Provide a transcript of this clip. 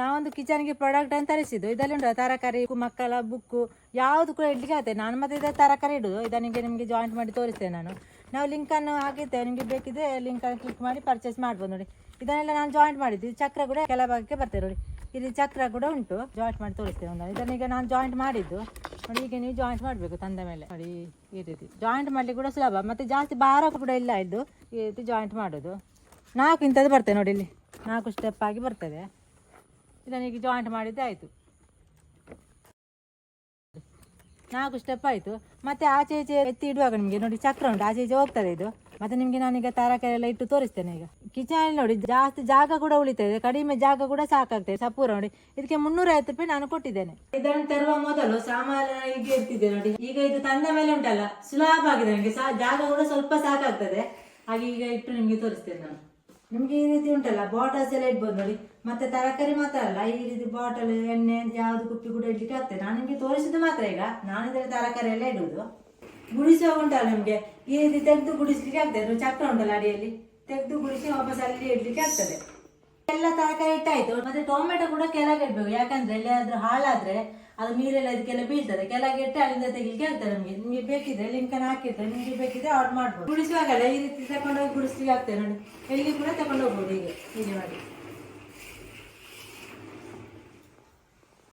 ನಾವೊಂದು ಕಿಚನ್ಗೆ ಪ್ರಾಡಕ್ಟ್ ಅಂತ ತರಿಸಿದ್ದು ಇದರಲ್ಲಿ ಉಂಟು ತರಕಾರಿ ಮಕ್ಕಳ ಬುಕ್ಕು, ಯಾವುದು ಕೂಡ ಇಡ್ಲಿಕ್ಕೆ ಆಗುತ್ತೆ ನಾನು ಮತ್ತೆ ಇದೇ ತರಕಾರಿ ಇಡುದು. ಇದನಿಗೆ ನಿಮಗೆ ಜಾಯಿಂಟ್ ಮಾಡಿ ತೋರಿಸ್ತೇನೆ ನಾನು. ನಾವು ಲಿಂಕನ್ನು ಹಾಕಿರ್ತೇವೆ. ನಿಮಗೆ ಬೇಕಿದ್ರೆ ಲಿಂಕನ್ನು ಕ್ಲಿಕ್ ಮಾಡಿ ಪರ್ಚೇಸ್ ಮಾಡ್ಬೋದು ನೋಡಿ. ಇದನ್ನೆಲ್ಲ ನಾನು ಜಾಯಿಂಟ್ ಮಾಡಿದ್ದು. ಚಕ್ರ ಕೂಡ ಕೆಲ ಭಾಗಕ್ಕೆ ಬರ್ತೇವೆ ನೋಡಿ. ಇಲ್ಲಿ ಚಕ್ರ ಕೂಡ ಉಂಟು. ಜಾಯಿಂಟ್ ಮಾಡಿ ತೋರಿಸ್ತೇವೆ ಒಂದು ಇದನ್ನೀಗ ನಾನು ಜಾಯಿಂಟ್ ಮಾಡಿದ್ದು. ನೋಡಿ, ಈಗ ನೀವು ಜಾಯಿಂಟ್ ಮಾಡಬೇಕು ತಂದ ಮೇಲೆ. ನೋಡಿ, ಈ ರೀತಿ. ಜಾಯಿಂಟ್ ಮಾಡಲಿಕ್ಕೆ ಕೂಡ ಸುಲಭ. ಮತ್ತು ಜಾಸ್ತಿ ಭಾರ ಕೂಡ ಇಲ್ಲ ಇದು. ಈ ರೀತಿ ಜಾಯಿಂಟ್ ಮಾಡೋದು. ನಾಲ್ಕು ಇಂಥದ್ದು ಬರ್ತದೆ ನೋಡಿ ಇಲ್ಲಿ. ನಾಲ್ಕು ಸ್ಟೆಪ್ ಆಗಿ ಬರ್ತದೆ. ಇದನ್ನೀಗ ಜಾಯಿಂಟ್ ಮಾಡಿದ್ದೆ ಆಯಿತು. ನಾಲ್ಕು ಸ್ಟೆಪ್ ಆಯಿತು. ಮತ್ತೆ ಆಚೆ ಈಚೆ ಎತ್ತಿ ಇಡುವಾಗ ನಿಮಗೆ ನೋಡಿ ಚಕ್ರ ಉಂಟು. ಆಚೆ ಈಚೆ ಹೋಗ್ತದೆ ಇದು. ಮತ್ತೆ ನಿಮಗೆ ನಾನೀಗ ತರಕಾರಿ ಎಲ್ಲ ಇಟ್ಟು ತೋರಿಸ್ತೇನೆ ಈಗ. ಕಿಚನ್ ನೋಡಿ ಜಾಸ್ತಿ ಜಾಗ ಕೂಡ ಉಳಿತದೆ ಕಡಿಮೆ ಜಾಗ ಕೂಡ ಸಾಕಾಗ್ತದೆ ಸಪೂರ ನೋಡಿ. ಇದಕ್ಕೆ ಮುನ್ನೂರೈವತ್ತು ರೂಪಾಯಿ ನಾನು ಕೊಟ್ಟಿದ್ದೇನೆ. ಇದನ್ನು ತರುವ ಮೊದಲು ಸಾಮಾನು ಈಗ ಇರ್ತಿದೆ ನೋಡಿ. ಈಗ ಇದು ತಂದ ಮೇಲೆ ಉಂಟಲ್ಲ, ಸುಲಭ ಆಗಿದೆ. ನನಗೆ ಜಾಗ ಕೂಡ ಸ್ವಲ್ಪ ಸಾಕಾಗ್ತದೆ. ಹಾಗೆ ಈಗ ಇಟ್ಟು ನಿಮಗೆ ತೋರಿಸ್ತೇನೆ ನಾನು. ನಿಮ್ಗೆ ಈ ರೀತಿ ಉಂಟಲ್ಲ ಬಾಟಲ್ಸ್ ಎಲ್ಲ ಇಡ್ಬೋದು ನೋಡಿ ಮತ್ತೆ ತರಕಾರಿ ಮಾತ್ರ ಅಲ್ಲ, ಈ ರೀತಿ ಬಾಟಲ್ ಎಣ್ಣೆ, ಯಾವ್ದು ಕುಪ್ಪಿ ಕೂಡ ಇಡ್ಲಿಕ್ಕೆ ಆಗ್ತದೆ. ನಾನು ನಿಮಗೆ ತೋರಿಸಿದ್ದು ಮಾತ್ರ ಈಗ. ನಾನು ಇದರಲ್ಲಿ ತರಕಾರಿ ಎಲ್ಲ ಇಡುವುದು. ಗುಡಿಸುವಾಗ ಉಂಟಲ್ಲ ನಿಮ್ಗೆ, ಈ ರೀತಿ ತೆಗೆದು ಗುಡಿಸ್ಲಿಕ್ಕೆ ಆಗ್ತದೆ. ಚಕ್ರ ಉಂಟಲ್ಲ ಅಡಿಯಲ್ಲಿ? ತೆಗೆದು ಗುಡಿಸಿ ವಾಪಸ್ ಅಲ್ಲಿ ಇಡ್ಲಿಕ್ಕೆ ಆಗ್ತದೆ. ಎಲ್ಲ ತರಕಾರಿ ಇಟ್ಟಾಯ್ತು ಮತ್ತೆ ಟೊಮೆಟೊ ಕೂಡ ಕೆಳಗೆ ಇಡ್ಬೇಕು. ಯಾಕಂದ್ರೆ ಎಲ್ಲಿಯಾದ್ರೂ ಹಾಳಾದ್ರೆ ಅದು ನೀರೆಲ್ಲ ಇದಕ್ಕೆಲ್ಲ ಬೀಳ್ತದೆ. ಕೆಳಗೆ ಇಟ್ಟು ಅಲ್ಲಿಂದ ತೆಗಿಲಿಕ್ಕೆ ಆಗ್ತದೆ ನಮಗೆ. ನಿಮಗೆ ಬೇಕಿದ್ರೆ ಲಿಂಕನ್ನು ಹಾಕಿದ್ರೆ ನಿಮಗೆ ಬೇಕಿದ್ರೆ ಆರ್ಡರ್ ಮಾಡ್ಬೋದು. ಗುಡಿಸುವಾಗಲ್ಲ ಈ ರೀತಿ ತಗೊಂಡೋಗಿ ಗುಡಿಸ್ಲಿಕ್ಕೆ ಆಗ್ತದೆ ನೋಡಿ. ಎಲ್ಲಿ ಕೂಡ ತಗೊಂಡೋಗ್ಬೋದು ಹೀಗೆ. ಹೀಗೆ ಮಾಡಿ.